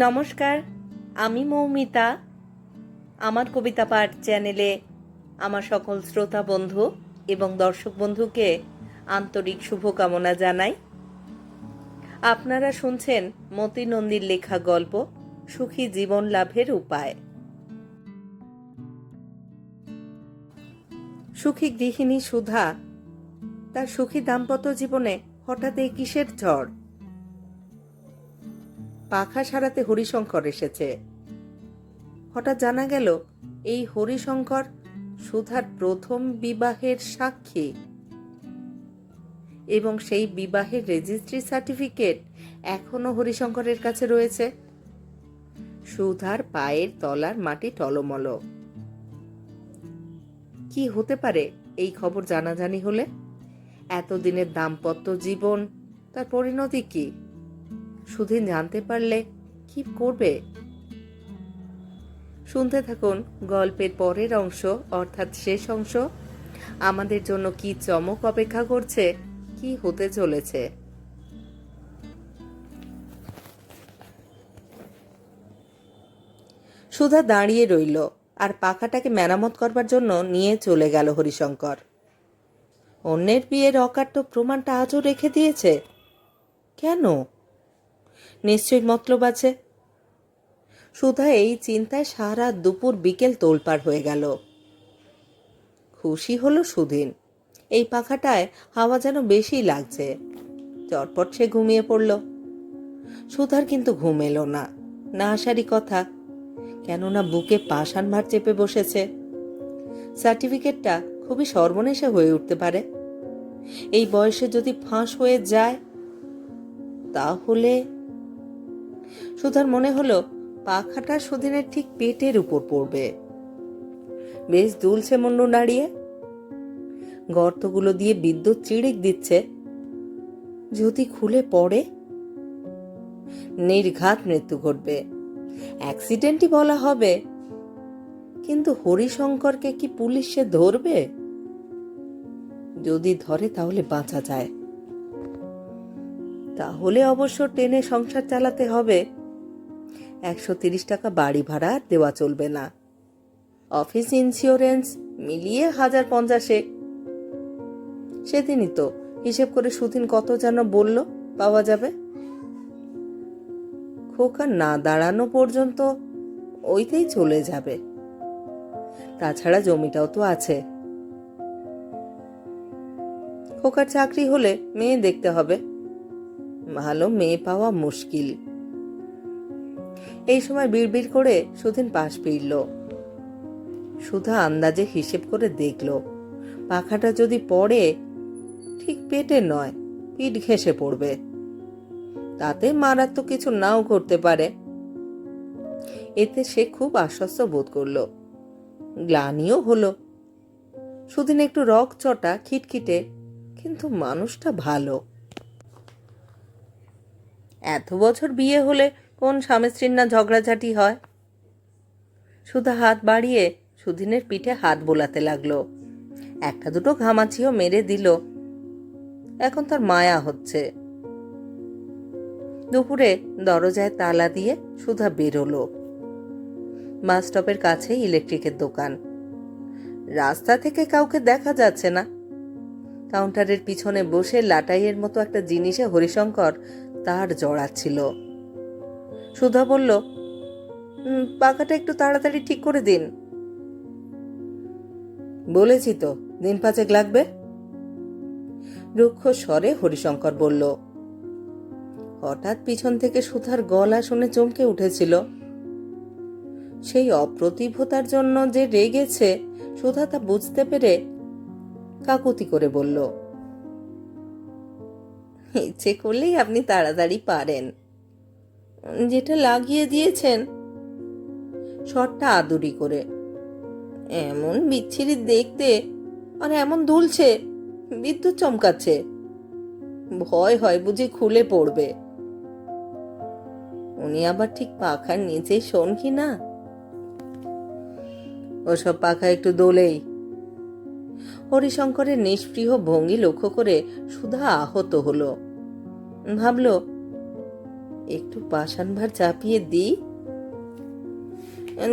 নমস্কার, আমি মৌমিতা। আমার কবিতা পাঠ চ্যানেলে আমার সকল শ্রোতা বন্ধু এবং দর্শক বন্ধুকে আন্তরিক শুভকামনা জানাই। আপনারা শুনছেন মতি নন্দীর লেখা গল্প, সুখী জীবন লাভের উপায়। সুখী গৃহিণী সুধা, তার সুখী দাম্পত্য জীবনে হঠাৎ এই কিসের ঝড়? পাখা সারাতে হরিশঙ্কর এসেছে। হঠাৎ জানা গেল, এই হরিশঙ্কর সুধার প্রথম বিবাহের সাক্ষী। এবং সেই বিবাহের রেজিস্ট্রি সার্টিফিকেট এখনও হরিশঙ্করের কাছে রয়েছে। সুধার পায়ের তলার মাটি টলমল। কি হতে পারে এই খবর জানাজানি হলে? এতদিনের দাম্পত্য জীবন, তার পরিণতি কি? সুধীন জানতে পারলে কি করবে? শুনতে থাকুন গল্পের পরের অংশ, অর্থাৎ শেষ অংশ। আমাদের জন্য কি চমক অপেক্ষা করছে, কি হতে চলেছে? সুধা দাঁড়িয়ে রইল আর পাখাটাকে মেরামত করবার জন্য নিয়ে চলে গেল হরিশঙ্কর। অন্যের বিয়ের অকাট্য প্রমাণটা আজও রেখে দিয়েছে? কেন? নিশ্চয়ই মতলব আছে। সুধা এই চিন্তায় সারা দুপুর বিকেল তোলপাড় হয়ে গেল। খুশি হলো সুদিন এই পাখাটায় হাওয়া যেন বেশি লাগছে। চটপট সে ঘুমিয়ে পড়ল। সুধার কিন্তু ঘুম এলো না। না আসারই কথা। কেননা বুকে পাষাণ ভার চেপে বসেছে। সার্টিফিকেটটা খুবই সর্বনেশে হয়ে উঠতে পারে। এই বয়সে যদি ফাঁস হয়ে যায়, তাহলে সুধার মনে হলো পাখাটা সুদিনের ঠিক পেটের উপর পড়বে। বেশ দুলছে মুন্ডু নাড়িয়ে। গর্তগুলো দিয়ে বিদ্যুৎ চিড়িক দিচ্ছে। যদি খুলে পড়ে। নির্ঘাত মৃত্যু ঘটবে। অ্যাক্সিডেন্টই বলা হবে। কিন্তু হরিশঙ্করকে কি পুলিশে ধরবে? যদি ধরে তাহলে বাঁচা যায়। তাহলে অবশ্য টেনে সংসার চালাতে হবে। একশো তিরিশ টাকা বাড়ি ভাড়া দেওয়া চলবে না। অফিস ইন্স্যুরেন্স মিলিয়ে হাজার পঞ্চাশে। সেদিনই তো হিসেব করে সুদিন কত যেন বলল, পাওয়া যাবে। খোকা না দাঁড়ানো পর্যন্ত ওইতেই চলে যাবে। তাছাড়া জমিটাও তো আছে। খোকার চাকরি হলে মেয়ে দেখতে হবে। ভালো মেয়ে পাওয়া মুশকিল। এই সময় বিড়বিড় করে সুদিন পাশ ফিরল। সুধা আন্দাজে হিসেব করে দেখল, পাখাটা যদি পড়ে, ঠিক পেটে নয়, পিঠ ঘেঁষে পড়বে। তাতে মারাত্মক কিছু নাও করতে পারে। এতে সে খুব আশ্বস্ত বোধ করল। গ্লানিও হলো। সুদিন একটু রক চটা খিটখিটে, কিন্তু মানুষটা ভালো। এত বছর বিয়ে হলে কোন স্বামী স্ত্রীর না ঝগড়াঝাটি হয়? সুধা হাত বাড়িয়ে সুদিনের পিঠে হাত বোলাতে লাগল। একটা দুটো ঘামাচিও মেরে দিল। এখন তার মায়া হচ্ছে। দুপুরে দরজায় তালা দিয়ে সুধা বেরোলো। বাস স্টপের কাছে ইলেকট্রিকের দোকান। রাস্তা থেকে কাউকে দেখা যাচ্ছে না। কাউন্টারের পিছনে বসে লাটাইয়ের মতো একটা জিনিসে হরিশঙ্কর তার জড়াচ্ছিল সুধা বলল "উম, পাখাটা একটু তাড়াতাড়ি ঠিক করে দিন। বলেছি তো দিন পাঁচেক লাগবে? রুক্ষ স্বরে হরিশঙ্কর বলল হঠাৎ পিছন থেকে সুধার গলা শুনে চমকে উঠেছিল। সেই অপ্রতিভতার জন্য যে রেগেছে সুধা তা বুঝতে পেরে কাকুতি করে বলল, ইচ্ছে করলেই আপনি তাড়াতাড়ি পারেন। যেটা লাগিয়ে দিয়েছেন। শটটা আদুরি করে, এমন বিচ্ছিরি দেখতে আর এমন দুলছে, বিদ্যুৎ চমকাচ্ছে। ভয় হয় বুঝি খুলে পড়বে। উনি আবার ঠিক পাখার নিচে শোন কি না? ওসব পাখা একটু দোলেই হরিশঙ্করের নিষ্পৃহ ভঙ্গি লক্ষ্য করে সুধা আহত হলো। ভাবল, একটু পাষাণ ভার চাপিয়ে দিই?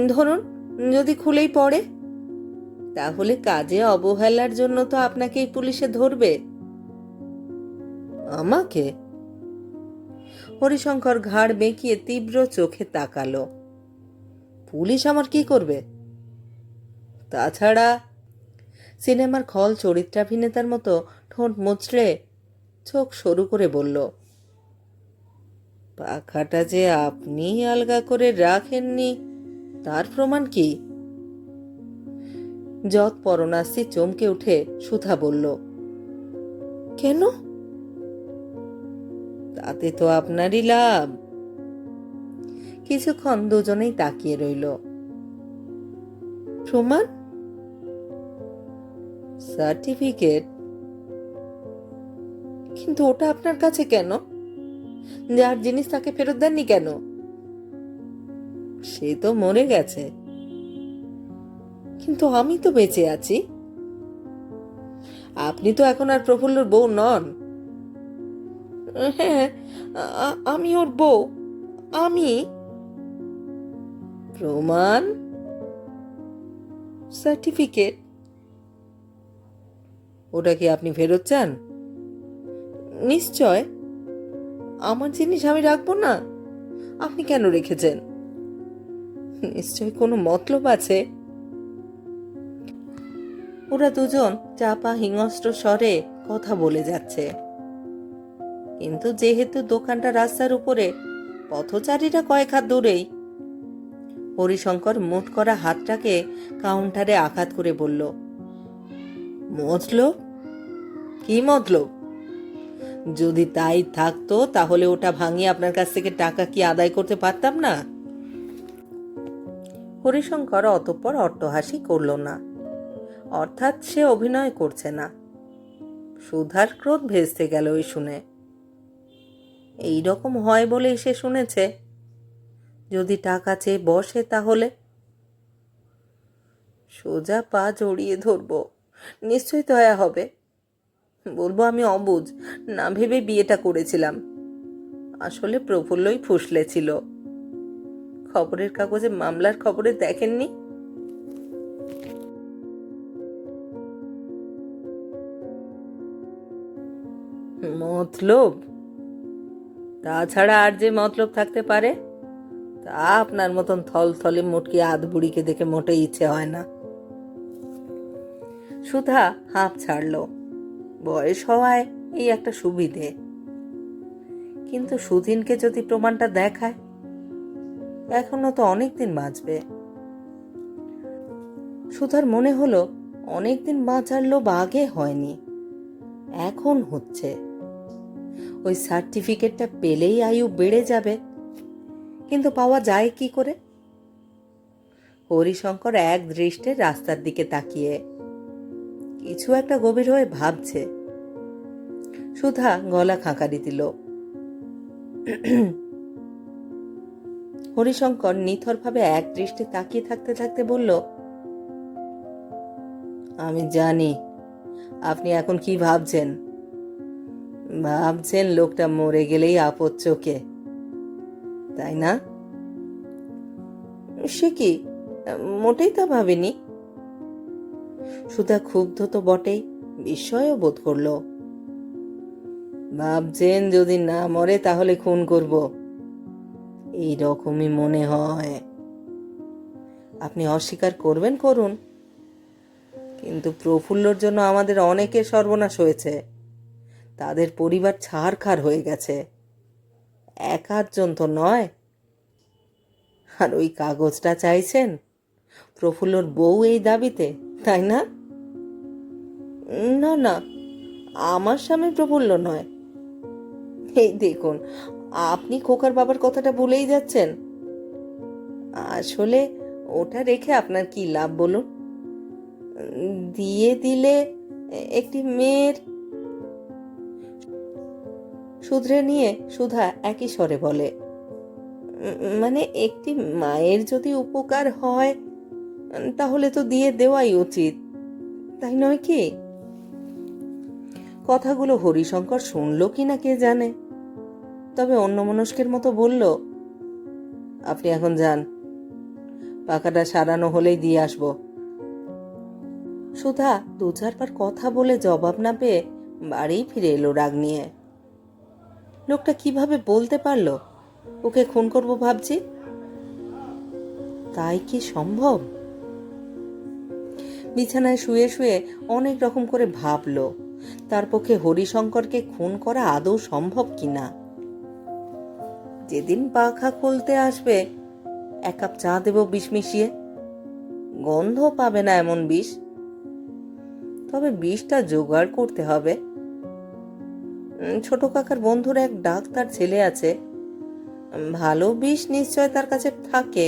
ধরুন, যদি খুলেই পড়ে? তাহলে কাজে অবহেলার জন্য তো আপনাকেই পুলিশে ধরবে। আমাকে? হরিশঙ্কর ঘাড় বেঁকিয়ে তীব্র চোখে তাকালো। পুলিশ আমার কি করবে? তাছাড়া সিনেমার খল চরিত্রাভিনেতার মতো ঠোঁট মুচড়ে চোখ সরু করে বলল, পাখাটা যে আপনি আলগা করে রাখেননি, তার প্রমাণ কি? যৎ পরনাস্তি চমকে উঠে সুধা বলল, কেন? তাতে তো আপনারই লাভ। কিছুক্ষণ দুজনেই তাকিয়ে রইল। প্রমাণ? সার্টিফিকেট? কিন্তু ওটা আপনার কাছে কেন? যার জিনিস তাকে ফেরত দেননি কেন? সে তো মরে গেছে। কিন্তু আমি তো বেঁচে আছি। আপনি তো এখন আর প্রফুল্লর বউ নন। হ্যাঁ আমি ওর বউ। আমি? প্রমাণ? সার্টিফিকেট? ওটা কি আপনি ফেরত চান? নিশ্চয়। আমার জিনিস আমি রাখব না। আপনি কেন রেখেছেন? নিশ্চয় কোনো মতলব আছে। ওরা দুজন চাপা হিংস্র স্বরে কথা বলে যাচ্ছে। কিন্তু যেহেতু দোকানটা রাস্তার উপরে, পথচারীরা কয়েক হাত দূরেই। হরিশঙ্কর মুঠ করা হাতটাকে কাউন্টারে আঘাত করে বলল মতলব কি মতলব যদি তাই থাকতো, তাহলে ওটা ভাঙিয়ে আপনার কাছ থেকে টাকা কি আদায় করতে পারতাম না? হরিশঙ্কর অতঃপর অট্টহাসি করল না। অর্থাৎ সে অভিনয় করছে না। সুধার ক্রোধ ভেস্তে গেল ওই শুনে। এই রকম হয় বলে সে শুনেছে। যদি টাকা চেয়ে বসে তাহলে? সোজা পা জড়িয়ে ধরবো। নিশ্চয়ই দয়া হবে। বলব আমি অবুঝ, না ভেবে বিয়েটা করেছিলাম। আসলে প্রফুল্লই ফুসলে ছিল। খবরের কাগজে মামলার খবরে দেখেননি? মতলব? তাছাড়া আর যে মতলব থাকতে পারে? তা আপনার মতন থল থলে মুটকি আধ বুড়িকে দেখে মোটেই ইচ্ছে হয় না। সুধা হাঁপ ছাড়ল। বয়স হওয়ায় এই একটা সুবিধে। কিন্তু সুদিনকে যদি প্রমাণটা দেখায়, এখনও তো অনেকদিন বাঁচবে। সুধার মনে হলো অনেকদিন বাঁচার লোভ আগে হয়নি, এখন হচ্ছে। ওই সার্টিফিকেটটা পেলেই আয়ু বেড়ে যাবে, কিন্তু পাওয়া যায় কি করে? হরিশঙ্কর এক দৃষ্টে রাস্তার দিকে তাকিয়ে কিছু একটা গভীর হয়ে ভাবছে। সুধা গলা খাঁকারি দিল হরিশঙ্কর নিথরভাবে এক দৃষ্টি তাকিয়ে থাকতে থাকতে বলল, আমি জানি, আপনি এখন কি ভাবছেন? ভাবছেন লোকটা মরে গেলেই আপদ চোখে, তাই না? সে কি? মোটেই তা ভাবেনি। সুধা ক্ষুব্ধ তো বটেই বিস্ময়ও বোধ করল। ভাবছেন যদি না মরে তাহলে খুন করব। এই রকমই মনে হয়। আপনি অস্বীকার করবেন, করুন। কিন্তু প্রফুল্লর জন্য আমাদের অনেকের সর্বনাশ হয়েছে। তাদের পরিবার ছাড়খার হয়ে গেছে। এক আধজন তো নয়। আর ওই কাগজটা চাইছেন? প্রফুল্লর বউ এই দাবিতে, তাই না? না না, আমার স্বামী প্রফুল্ল নয়। এই দেখুন, আপনি খোকার বাবার কথাটা ভুলেই যাচ্ছেন। আসলে ওটা রেখে আপনার কি লাভ বলুন? দিয়ে দিলে একটি মেয়ের শুধরে নিয়ে সুধা একই স্বরে বলে মানে একটি মায়ের যদি উপকার হয় তাহলে তো দিয়ে দেওয়াই উচিত। তাই নয় কি? কথাগুলো হরিশঙ্কর শুনল কি না কে জানে। তবে অন্যমনস্কের মতো বলল, আপনি এখন যান। পাখাটা সারানো হলেই দিয়ে আসব। সুধা দু চারবার কথা বলে জবাব না পেয়ে বাড়ি ফিরে এলো রাগ নিয়ে। লোকটা কীভাবে বলতে পারল? ওকে খুন করব ভাবছি। তাই কি সম্ভব? বিছানায় শুয়ে শুয়ে অনেক রকম করে ভাবল, তার পক্ষে হরিশঙ্করকে খুন করা আদৌ সম্ভব কিনা? যেদিন পাখা খুলতে আসবে, এক কাপ চা দেব বিষ মিশিয়ে। গন্ধ পাবে না এমন বিষ। তবে বিষটা জোগাড় করতে হবে। ছোট কাকার বন্ধুর এক ডাক্তার ছেলে আছে। ভালো বিষ নিশ্চয় তার কাছে থাকে,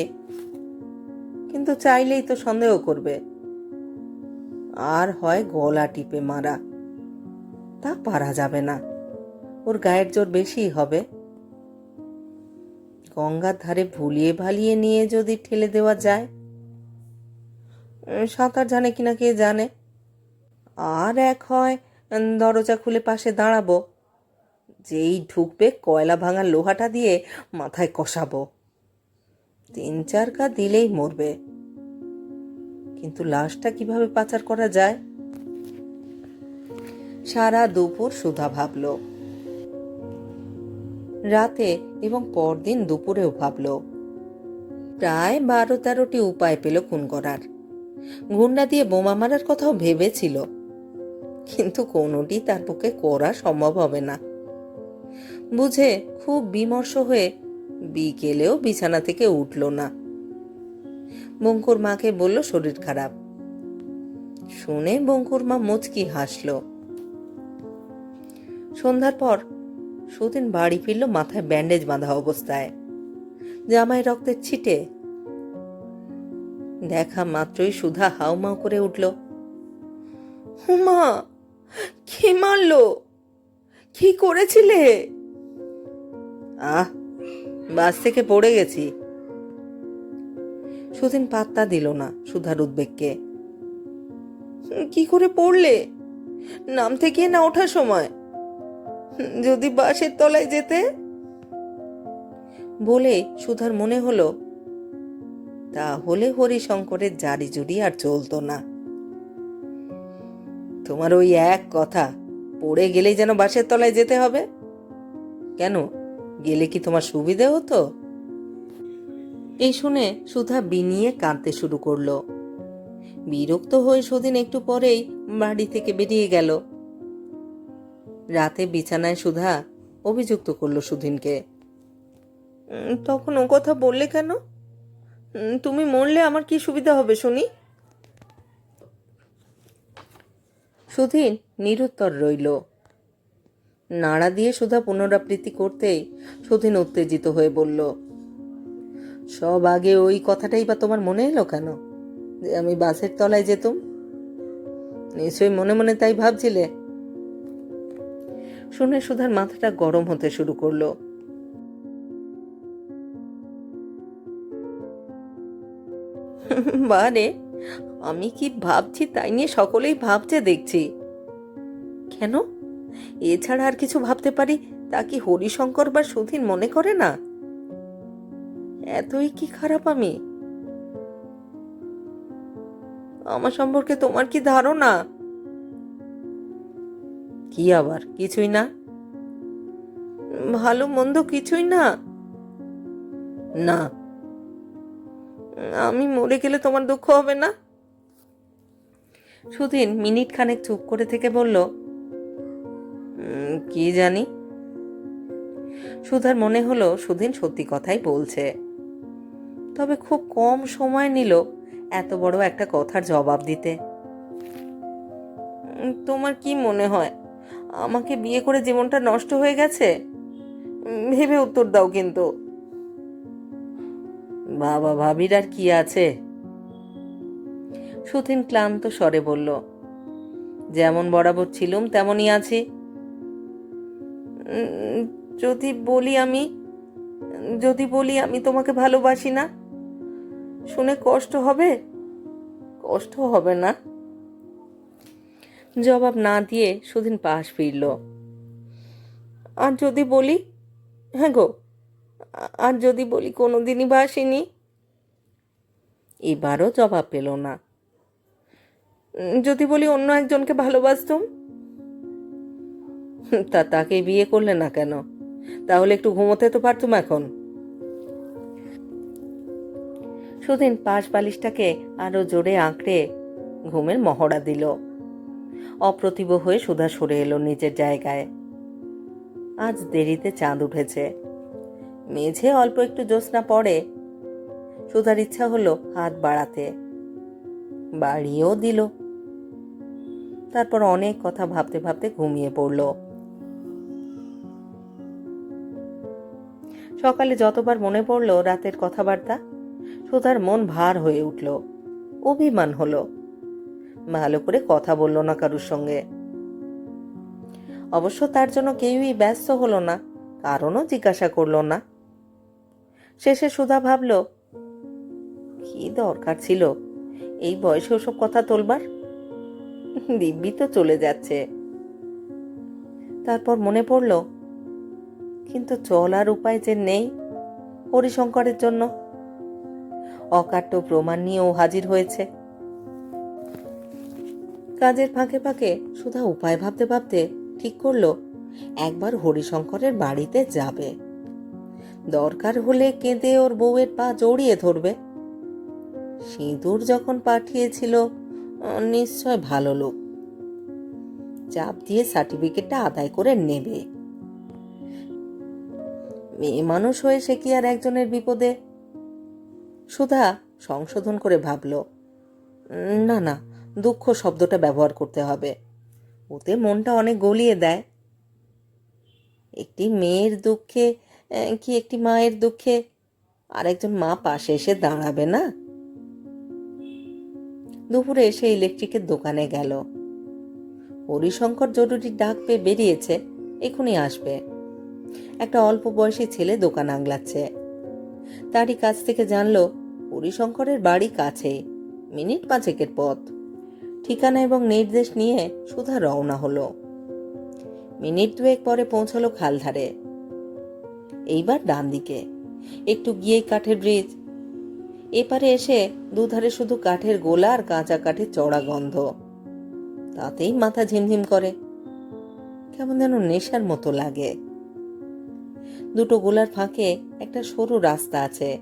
কিন্তু চাইলেই তো সন্দেহ করবে। আর হয় গলা টিপে মারা। তা পারা যাবে না। ওর গায়ের জোর বেশি হবে। গঙ্গার ধারে ভুলিয়ে ভালিয়ে নিয়ে যদি ঠেলে দেওয়া যায়, সাঁতার জানে কিনা কে জানে। আর এক হয় দরজা খুলে পাশে দাঁড়াবো। যেই ঢুকবে কয়লা ভাঙা লোহাটা দিয়ে মাথায় কষাবো। তিন চার কা দিলেই মরবে। কিন্তু লাশটা কীভাবে পাচার করা যায়? সারা দুপুর সুধা ভাবল। রাতে এবং পরদিন দুপুরেও ভাবল। প্রায় বারো তেরোটি উপায় পেল খুন করার গুন্ডা দিয়ে বোমা মারার কথাও ভেবেছিল। কিন্তু কোনোটি তার পক্ষে করা সম্ভব হবে না। বুঝে খুব বিমর্ষ হয়ে বিকেলেও বিছানা থেকে উঠল না। বঙ্কুর মাকে বলল, শরীর খারাপ। শুনে বঙ্কুর মা মুচকি হাসল। সন্ধ্যার পর সুদিন বাড়ি ফিরল মাথায় ব্যান্ডেজ বাঁধা অবস্থায়। জামায় রক্তের ছিটে। দেখা মাত্রই সুধা হাউমাউ করে উঠল। হুমা কি মারলো? কি করেছিলে? আহ, বাস থেকে পড়ে গেছি। সুদিন পাত্তা দিল না সুধার উদ্বেগকে। কি করে পড়লে? নাম থেকে না ওঠার সময়? যদি বাসের তলায় যেতে? বলে সুধার মনে হলো, তাহলে হরিশঙ্করের জারি জুড়ি আর চলতো না। তোমার ওই এক কথা, পড়ে গেলেই যেন বাসের তলায় যেতে হবে? কেন, গেলে কি তোমার সুবিধে হতো? এই শুনে সুধা বিনিয়ে কাঁদতে শুরু করল। বিরক্ত হয়ে সুদিন একটু পরেই বাড়ি থেকে বেরিয়ে গেল। রাতে বিছানায় সুধা অভিযুক্ত করল সুদিনকে তখন ও কথা বললে কেন? তুমি মরলে আমার কি সুবিধা হবে শুনি? সুধীন নিরুত্তর রইল। নাড়া দিয়ে সুধা পুনরাবৃত্তি করতেই সুধীন উত্তেজিত হয়ে বলল সব আগে ওই কথাটাই বা তোমার মনে এলো কেন? যে আমি বাসের তলায় যেতুম? নিশ্চয়ই মনে মনে তাই ভাবছিলে। শুনে সুধার মাথাটা গরম হতে শুরু করল। বারে আমি কি ভাবছি তাই নিয়ে সকলেই ভাবছে দেখছি। কেন? এছাড়া আর কিছু ভাবতে পারি তা কি হরিশঙ্কর বা সুধীন মনে করে না? এতই কি খারাপ আমি? আমার সম্পর্কে তোমার কি ধারণা? কি আবার? কিছুই না? ভালো মন্দ কিছুই না? না। আমি মরে গেলে তোমার দুঃখ হবে না? সুদিন মিনিট খানেক চুপ করে থেকে বলল "উম, কি জানি? সুধার মনে হলো সুদিন সত্যি কথাই বলছে। তবে খুব কম সময় নিল এত বড় একটা কথার জবাব দিতে। তোমার কি মনে হয়, আমাকে বিয়ে করে জীবনটা নষ্ট হয়ে গেছে? ভেবে উত্তর দাও কিন্তু। বাবা ভাবির আর কি আছে? সুথিন ক্লান্ত স্বরে বলল, যেমন বরাবর ছিলুম তেমনই আছি। যদি বলি আমি, যদি বলি আমি তোমাকে ভালোবাসি না শুনে কষ্ট হবে? কষ্ট হবে না? জবাব না দিয়ে সুদিন পাশ ফিরল। আর যদি বলি হ্যাঁ গো, আর যদি বলি কোনো দিনই বাসিনি এবারও জবাব পেল না। যদি বলি অন্য একজনকে ভালোবাসতুম? তা তাকে বিয়ে করলে না কেন? তাহলে একটু ঘুমোতে তো পারতুম এখন। সুদিন পাশ বালিশটাকে আরও জোরে আঁকড়ে ঘুমের মহড়া দিল। অপ্রতিভ হয়ে সুধা সরে এলো নিজের জায়গায়। আজ দেরিতে চাঁদ উঠেছে। মেঝে অল্প একটু জ্যোৎস্না পড়ে। সুধার ইচ্ছা হলো হাত বাড়াতে। বাড়িয়েও দিল। তারপর অনেক কথা ভাবতে ভাবতে ঘুমিয়ে পড়ল। সকালে যতবার মনে পড়ল রাতের কথাবার্তা সুধার মন ভার হয়ে উঠল। অভিমান হলো। ভালো করে কথা বলল না কারুর সঙ্গে। অবশ্য তার জন্য কেউই ব্যস্ত হলো না, কারণও জিজ্ঞাসা করল না। শেষে সুধা ভাবল, কি দরকার ছিল? এই বয়সে ওসব কথা তোলবার? দিব্যি তো চলে যাচ্ছে। তারপর মনে পড়ল, কিন্তু চলার উপায় যে নেই হরিশঙ্করের জন্য। অকাট্য প্রমাণ নিয়েও হাজির হয়েছে। কাজের ফাঁকে ফাঁকে সুধা উপায় ভাবতে ভাবতে ঠিক করল, একবার হরিশঙ্করের বাড়িতে যাবে। দরকার হলে কেঁদে ওর বউয়ের পা জড়িয়ে ধরবে। সিঁদুর যখন পাঠিয়েছিল, নিশ্চয় ভালো লোক। চাপ দিয়ে সার্টিফিকেটটা আদায় করে নেবে। মেয়ে মানুষ হয়ে সে কি আর একজনের বিপদে সুধা সংশোধন করে ভাবল না না, দুঃখ শব্দটা ব্যবহার করতে হবে। ওতে মনটা অনেক গলিয়ে দেয়। একটি মেয়ের দুঃখে কি একটি মায়ের দুঃখে আরেকজন মা পাশে এসে দাঁড়াবে না? দুপুরে এসে ইলেকট্রিকের দোকানে গেল। হরিশঙ্কর জরুরি ডাক পেয়ে বেরিয়েছে, এখনই আসবে। একটা অল্প বয়সী ছেলে দোকান আগলাচ্ছে তারই কাছ থেকে জানলো হরিশঙ্করের বাড়ি কাছে। মিনিট পাঁচেকের পথ। ঠিকানা এবং নির্দেশ নিয়ে সুধা রওনা হলো। মিনিট দুয়েক পরে পৌঁছলো খালধারে। এইবার ডান দিকে একটু গিয়েই কাঠের ব্রিজ। এপারে এসে দুধারে শুধু কাঠের গোলা আর কাঁচা কাঠের চড়া গন্ধ। তাতেই মাথা ঝিমঝিম করে। কেমন যেন নেশার মতো লাগে। দুটো গোলার ফাঁকে একটা সরু রাস্তা আছে।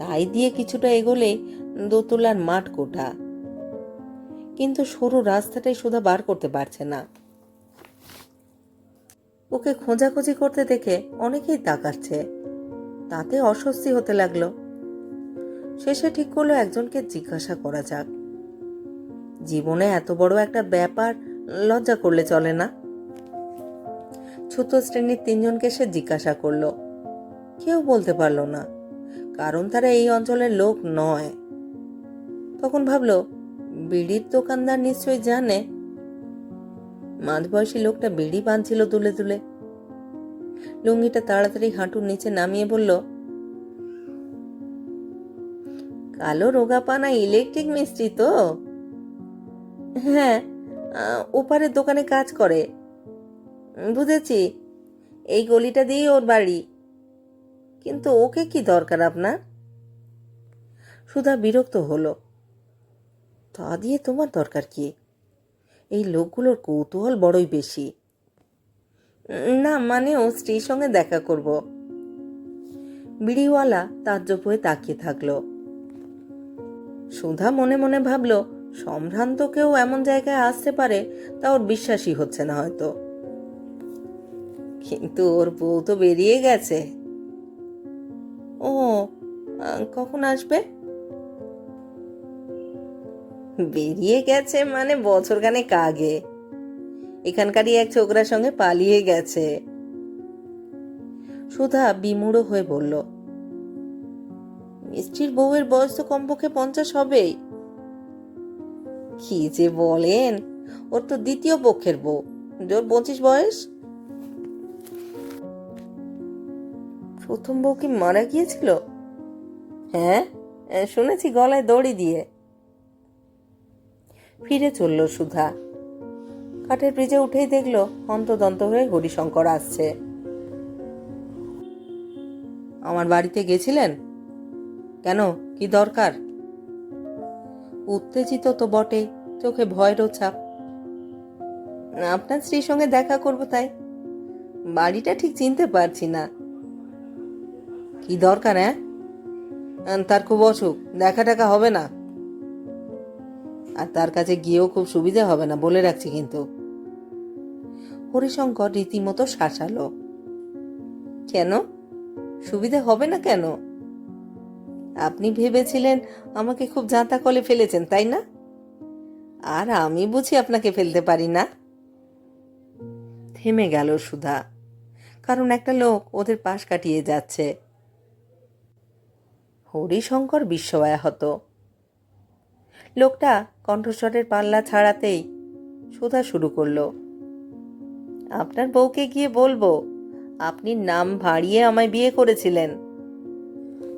তাই দিয়ে কিছুটা এগোলে দোতলার মাঠ কোঠা। কিন্তু সরু রাস্তাটাই সুধা বার করতে পারছে না। ওকে খোঁজাখুঁজি করতে দেখে অনেকেই তাকাচ্ছে। তাতে অস্বস্তি হতে লাগল। শেষে ঠিক করল একজনকে জিজ্ঞাসা করা যাক। জীবনে এত বড় একটা ব্যাপার লজ্জা করলে চলে না? ছোট শ্রেণির তিনজনকে সে জিজ্ঞাসা করল। কেউ বলতে পারল না। কারণ তারা এই অঞ্চলের লোক নয়। তখন ভাবলো, বিড়ির দোকানদার নিশ্চয়ই জানে। মাঝবয়সী লোকটা বিড়ি বাঁধছিল তুলে তুলে লুঙ্গিটা তাড়াতাড়ি হাঁটুর নিচে নামিয়ে বলল, কালো রোগাপানা ইলেকট্রিক মিস্ত্রি তো? হ্যাঁ ওপারের দোকানে কাজ করে। বুঝেছি, এই গলিটা দিয়েই ওর বাড়ি। কিন্তু ওকে কি দরকার আপনার? সুধা বিরক্ত হলো। তা দিয়ে তোমার দরকার কি? এই লোকগুলোর কৌতূহল বড়ই বেশি। না মানে ও স্ত্রীর সঙ্গে দেখা করব। বিড়িওয়ালা তাজ্জব হয়ে তাকিয়ে থাকল। সুধা মনে মনে ভাবলো, সম্ভ্রান্ত কেউ এমন জায়গায় আসতে পারে, তা ওর বিশ্বাসই হচ্ছে না হয়তো। কিন্তু ওর বউ তো বেরিয়ে গেছে। ও কখন আসবে? বেরিয়ে গেছে মানে বছর খানেক আগে। এখানকারই এক ছোকরার সঙ্গে পালিয়ে গেছে। সুধা বিমূঢ় হয়ে বলল, মিষ্টির বউয়ের বয়স তো কমপক্ষে পঞ্চাশ হবেই। কি যে বলেন, ওর তো দ্বিতীয় পক্ষের বউ। ওর পঁচিশ বয়স? প্রথম বউ কি মারা গিয়েছিল? হ্যাঁ আহ, শুনেছি গলায় দড়ি দিয়ে। ফিরে চলল সুধা। কাঠের ব্রিজে উঠেই দেখল হন্তদন্ত হয়ে হরিশঙ্কর আসছে। আমার বাড়িতে গেছিলেন? কেন? কি দরকার? উত্তেজিত তো বটে চোখে ভয়েরও ছাপ। আপনার স্ত্রীর সঙ্গে দেখা করব তাই। বাড়িটা ঠিক চিনতে পারছি না। কি দরকার হ্যাঁ? তার খুব অসুখ, দেখা টাকা হবে না। আর তার কাছে গিয়েও খুব সুবিধা হবে না, বলে রাখছি কিন্তু। হরিশঙ্কর রীতিমতো শাসালো। কেন? সুবিধে হবে না কেন? আপনি ভেবেছিলেন আমাকে খুব জাঁতা কলে ফেলেছেন, তাই না? আর আমি বুঝি আপনাকে ফেলতে পারি না। থেমে গেল সুধা। কারণ একটা লোক ওদের পাশ কাটিয়ে যাচ্ছে। হরিশঙ্কর বিস্ময়াহত লোকটা কণ্ঠস্বরের পাল্লা ছাড়াতেই সুধা শুরু করল, আপনার বউকে গিয়ে বলব, আপনি নাম ভাড়িয়ে আমায় বিয়ে করেছিলেন।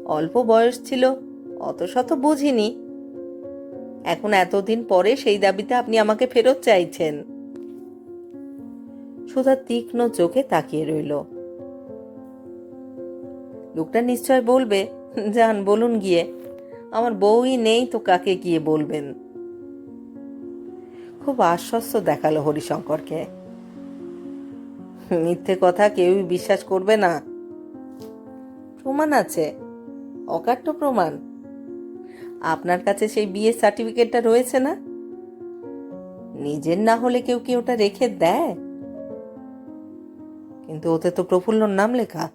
অল্প বয়স ছিল, অত শত বুঝিনি। এখন এতদিন পরে সেই দাবিতে আপনি আমাকে ফেরত চাইছেন। সুধা তীক্ষ্ণ চোখে তাকিয়ে রইল। লোকটা নিশ্চয় বলবে যান, বলুন গিয়ে। আমার বউই নেই তো কাকে গিয়ে বলবেন? খুব আশ্বস্ত দেখাল হরিশঙ্করকে। মিথ্যে কথা কেউই বিশ্বাস করবে না। প্রমাণ আছে, অকাট্য প্রমাণ। আপনার কাছে সেই বিয়ের সার্টিফিকেটটা রয়েছে না? নিজের না হলে কেউ কি ওটা রেখে দেয়? কিন্তু ওতে তো প্রফুল্লর নাম লেখা।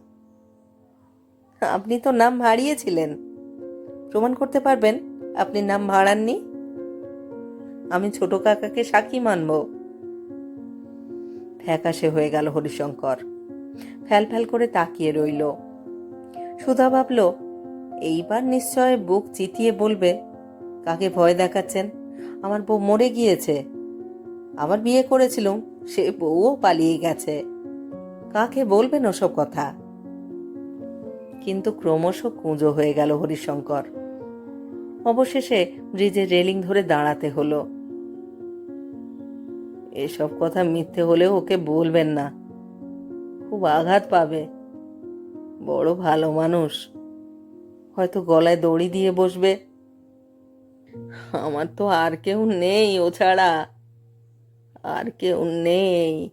আপনি তো নাম হারিয়েছিলেন। প্রমাণ করতে পারবেন, আপনি নাম ভাড়াননি আমি ছোট কাকাকে সাক্ষী মানব। ফ্যাকাশে হয়ে গেল হরিশঙ্কর। ফ্যাল ফ্যাল করে তাকিয়ে রইল। সুধা ভাবল, এইবার নিশ্চয় বুক চিতিয়ে বলবে, কাকে ভয় দেখাচ্ছেন? আমার বউ মরে গিয়েছে। আবার বিয়ে করেছিলুম, সে বউও পালিয়ে গেছে। কাকে বলবেন ওসব কথা? কিন্তু ক্রমশ কুঁজো হয়ে গেল হরিশঙ্কর। অবশেষে ব্রিজের রেলিং ধরে দাঁড়াতে হলো। এসব কথা মিথ্যে হলেও ওকে বলবেন না। খুব আঘাত পাবে। বড় ভালো মানুষ। হয়তো গলায় দড়ি দিয়ে বসবে। আমার তো আর কেউ নেই ও ছাড়া। আর কেউ নেই।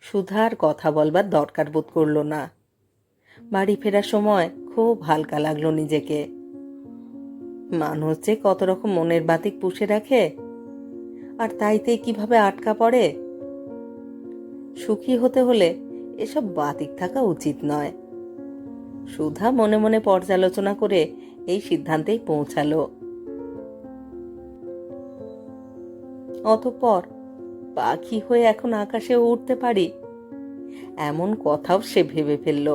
সুধার কথা বলবার দরকার বোধ করল না। বাড়ি ফেরার সময় খুব হালকা লাগল নিজেকে। মানুষ যে কত রকম মনের বাতিক পুষে রাখে, আর তাইতে কীভাবে আটকা পড়ে? সুখী হতে হলে এসব বাতিক থাকা উচিত নয়। সুধা মনে মনে পর্যালোচনা করে এই সিদ্ধান্তেই পৌঁছালো। অতঃপর পাখি হয়ে এখন আকাশে উঠতে পারি, এমন কথাও সে ভেবে ফেলল।